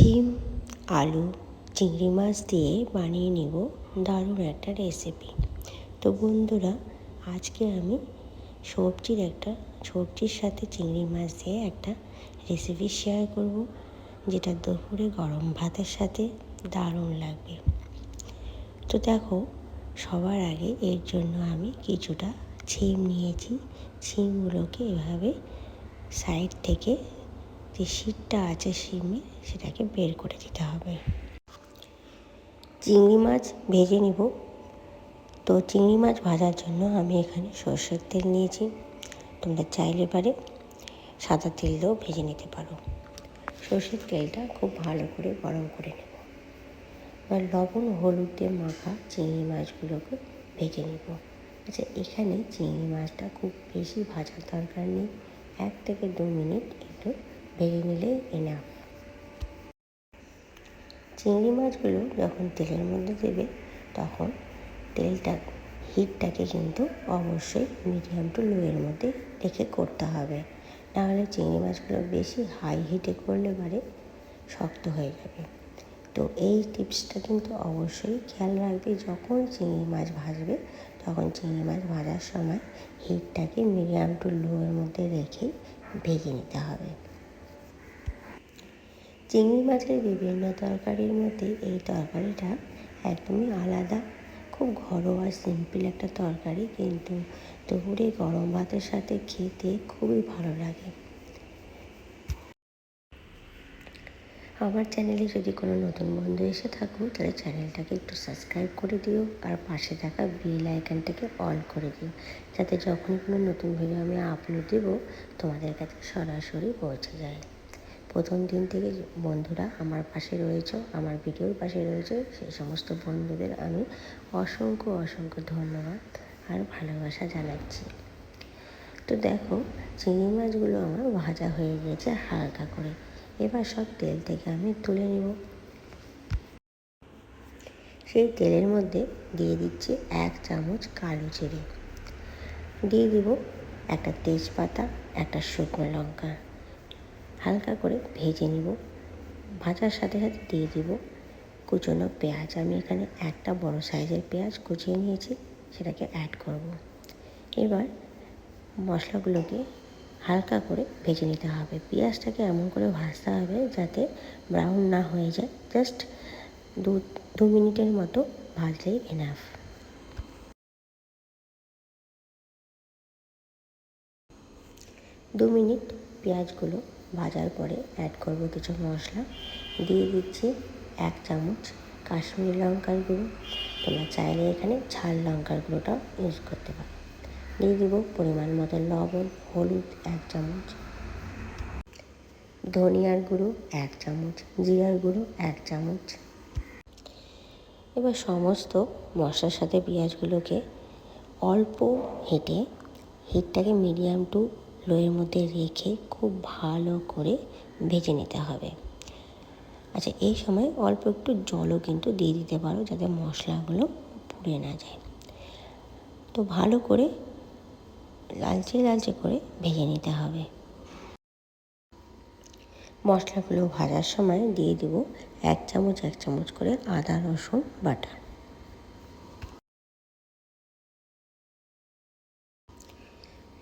ছিম আলু, চিংড়ি মাছ দিয়ে বানিয়ে নেব। দারুণ একটা রেসিপি তো বন্ধুরা, আজকে আমি সবজির একটা, সবজির সাথে চিংড়ি মাছ দিয়ে একটা রেসিপি শেয়ার করব, যেটা দুপুরে গরম ভাতের সাথে দারুণ লাগবে। তো দেখো, সবার আগে এর জন্য আমি কিছুটা ছিম নিয়েছি। ছিমগুলোকে এভাবে সাইড থেকে যে শীতটা আছে শিমের সেটাকে বের করে দিতে হবে। চিংড়ি মাছ ভেজে নিব। তো চিংড়ি মাছ ভাজার জন্য আমি এখানে সর্ষের তেল নিয়েছি। তোমরা চাইলে পারে সাদা তেল দিয়েও ভেজে নিতে পারো। সর্ষের তেলটা খুব ভালো করে গরম করে নেব। এবার লবণ, হলুদ দিয়ে মাখা চিংড়ি মাছগুলোকে ভেজে নেব। আচ্ছা এখানে চিংড়ি মাছটা খুব বেশি ভাজার দরকার নেই। এক থেকে দু মিনিট একটু ভেজে নিলে এনাফ চিংড়ি মাছগুলো যখন তেলের মধ্যে দেবে, তখন তেলটা, হিটটাকে কিন্তু অবশ্যই মিডিয়াম টু লোয়ের মধ্যে রেখে করতে হবে। নাহলে চিংড়ি মাছগুলো বেশি হাই হিটে করলে পারে শক্ত হয়ে যাবে। তো এই টিপসটা কিন্তু অবশ্যই খেয়াল রাখবে, যখন চিংড়ি মাছ ভাজবে, তখন চিংড়ি মাছ ভাজার সময় হিটটাকে মিডিয়াম টু লোয়ের মধ্যে রেখেই ভেজে নিতে হবে। চিংড়ি মাছের বিভিন্ন তরকারির মধ্যে এই তরকারিটা একদমই আলাদা। খুব ঘরোয়া সিম্পল একটা তরকারি, কিন্তু দুপুরে গরম ভাতের সাথে খেতে খুবই ভালো লাগে। আমার চ্যানেলে যদি কোনো নতুন বন্ধু এসে থাকো, তাহলে চ্যানেলটাকে একটু সাবস্ক্রাইব করে দিও, আর পাশে থাকা বেল আইকনটাকে অল করে দিও, যাতে যখনই কোনো নতুন ভিডিও আমি আপলোড দেবো, তোমাদের কাছে সরাসরি পৌঁছে যায়। প্রথম দিন থেকে বন্ধুরা আমার পাশে রয়েছে, আমার ভিডিওর পাশে রয়েছে সেই সমস্ত বন্ধুদের আমি অসংখ্য অসংখ্য ধন্যবাদ আর ভালোবাসা জানাচ্ছি। তো দেখো, চিংড়ি মাছগুলো আমার ভাজা হয়ে গেছে হালকা করে। এবার সব তেল থেকে আমি তুলে নেব। সেই তেলের মধ্যে দিয়ে দিচ্ছি এক চামচ কালো জিরে। দিয়ে দিব একটা তেজপাতা, একটা শুকনো লঙ্কা। হালকা করে ভেজে নিব। ভাজার সাথে সাথে দিয়ে দিব কুচনো পেঁয়াজ। আমি এখানে একটা বড় সাইজের পেঁয়াজ কুচিয়ে নিয়েছি, সেটাকে অ্যাড করব। এবার মশলাগুলোকে হালকা করে ভেজে নিতে হবে। পেঁয়াজটাকে এমন করে ভাজতে হবে যাতে ব্রাউন না হয়ে যায়। জাস্ট দু দু মিনিটের মতো ভাজলেই এনাফ দু মিনিট পেঁয়াজগুলো ভাজার পরে অ্যাড করব কিছু মশলা। দিয়ে দিচ্ছি এক চামচ কাশ্মীরি লঙ্কার গুঁড়ো। তোমরা চাইলে এখানে ঝাল লঙ্কার গুঁড়োটাও ইউজ করতে পারো। দিয়ে দিব পরিমাণ মতো লবণ, হলুদ এক চামচ। ধনিয়ার গুঁড়ো এক চামচ, জিরার গুঁড়ো এক চামচ। এবার সমস্ত মশলার সাথে পেঁয়াজগুলোকে অল্প হেঁটে হিটটাকে মিডিয়াম টু লোয়ের মধ্যে রেখে খুব ভালো করে ভেজে নিতে হবে। আচ্ছা এই সময় অল্প একটু জলও কিন্তু দিয়ে দিতে পারো যাতে মশলাগুলো পুড়ে না যায়। তো ভালো করে লালচে লালচে করে ভেজে নিতে হবে। মশলাগুলো ভাজার সময় দিয়ে দেব এক চামচ এক চামচ করে আদা, রসুন বাটা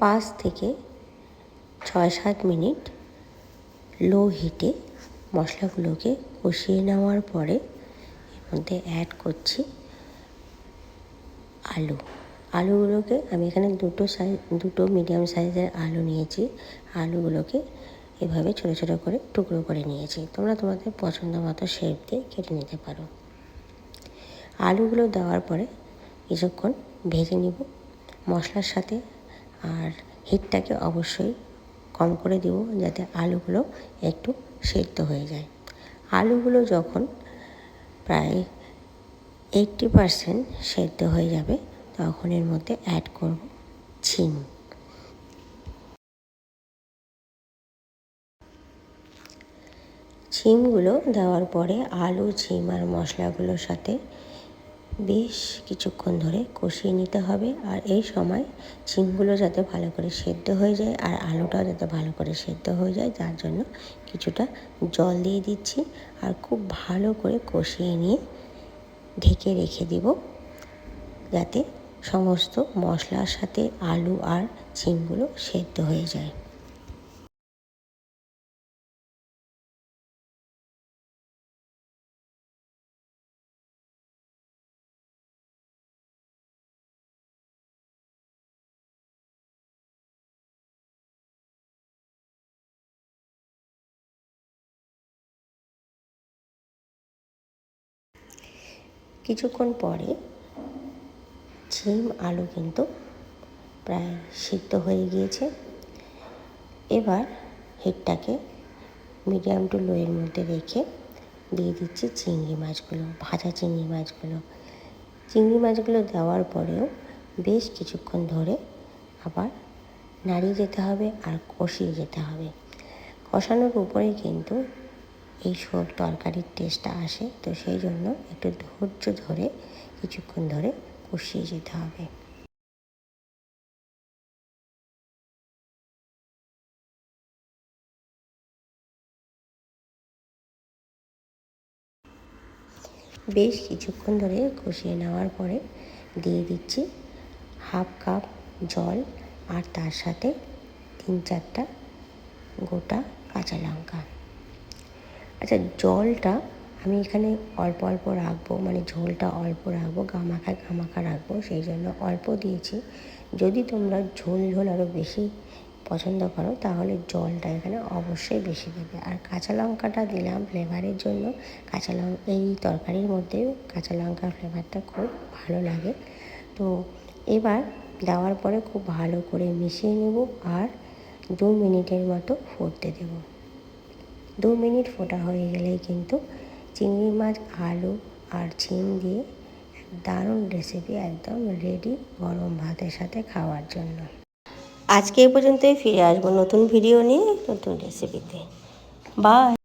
পাঁচ থেকে ছয় সাত মিনিট লো হিটে মশলাগুলোকে কষিয়ে নেওয়ার পরে এর মধ্যে অ্যাড করছি আলু। আলুগুলোকে আমি এখানে দুটো সাইজ দুটো মিডিয়াম সাইজের আলু নিয়েছি। আলুগুলোকে এভাবে ছোটো ছোটো করে টুকরো করে নিয়েছি। তোমরা তোমাদের পছন্দ মতো শেপ দিয়ে কেটে নিতে পারো। আলুগুলো দেওয়ার পরে কিছুক্ষণ ভেজে নিব। মশলার সাথে আর হিটটাকে অবশ্যই কম করে দিব যাতে আলুগুলো একটু সেদ্ধ হয়ে যায়। আলুগুলো যখন প্রায় এইটটি পারসেন্ট সেদ্ধ হয়ে যাবে, তখন এর মধ্যে অ্যাড করব ছিম ছিমগুলো দেওয়ার পরে আলু ছিম আর মশলাগুলোর সাথে বেশ কিছুক্ষণ ধরে কষিয়ে নিতে হবে আর এই সময় চিমগুলো যাতে ভালো করে সেদ্ধ হয়ে যায় আর আলুটাও যাতে ভালো করে সেদ্ধ হয়ে যায়, যার জন্য কিছুটা জল দিয়ে দিচ্ছি আর খুব ভালো করে কষিয়ে নিয়ে ঢেকে রেখে দিব যাতে সমস্ত মশলার সাথে আলু আর চিমগুলো সেদ্ধ হয়ে যায়। কিছুক্ষণ পরে ছিম আলু কিন্তু প্রায় সিদ্ধ হয়ে গিয়েছে। এবার হিটটাকে মিডিয়াম টু লোয়ের মধ্যে রেখে দিয়ে দিচ্ছি চিংড়ি মাছগুলো, ভাজা চিংড়ি মাছগুলো। চিংড়ি মাছগুলো দেওয়ার পরেও বেশ কিছুক্ষণ ধরে আবার নাড়িয়ে যেতে হবে আর কষিয়ে যেতে হবে। কষানোর উপরে কিন্তু এই সব তরকারির টেস্টটা আসে, তো সেই জন্য একটু ধৈর্য ধরে কিছুক্ষণ ধরে কষিয়ে যেতে হবে। বেশ কিছুক্ষণ ধরে কষিয়ে নেওয়ার পরে দিয়ে দিচ্ছি হাফ কাপ জল আর তার সাথে তিন চারটা গোটা কাঁচা লঙ্কা। আচ্ছা জলটা আমি এখানে অল্প অল্প রাখব মানে ঝোলটা অল্প রাখব, গামাখা গামাখা রাখব, সেই জন্য অল্প দিয়েছি। যদি তোমরা ঝোল ঝোল আরও বেশি পছন্দ করো, তাহলে জলটা এখানে অবশ্যই বেশি দেবে। আর কাঁচা লঙ্কাটা দিলাম ফ্লেভারের জন্য। কাঁচা লঙ্কা এই তরকারির মধ্যেও কাঁচা লঙ্কার ফ্লেভারটা খুব ভালো লাগে। তো এবার দেওয়ার পরে খুব ভালো করে মিশিয়ে নেব আর দু মিনিটের মতো ফুটতে দেব। দু মিনিট ফোটা হয়ে গেলেই কিন্তু চিংড়ি মাছ, আলু আর ঝিম দিয়ে দারুণ রেসিপি একদম রেডি গরম ভাতের সাথে খাওয়ার জন্য। আজকে এ পর্যন্তই, ফিরে আসব নতুন ভিডিও নিয়ে, নতুন রেসিপিতে বাই